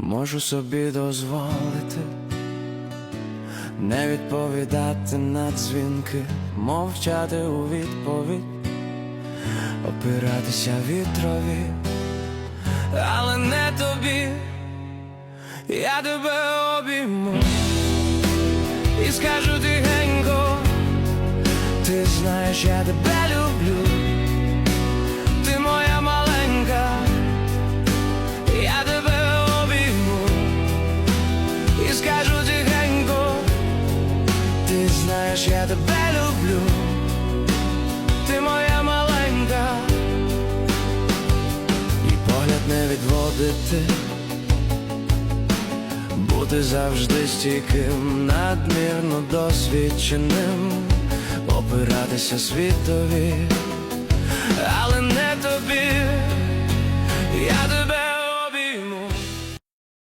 Можу собі дозволити не відповідати на дзвінки, мовчати у відповідь, опиратися вітрові, але не тобі, я тебе обійму. І скажу тихенько, ти знаєш, я тебе люблю, скажу тихенько, ти знаєш, я тебе люблю, ти моя маленька, і погляд не відводити, бути завжди стійким, надмірно досвідченим, опиратися світові, але не тобі. Я тебе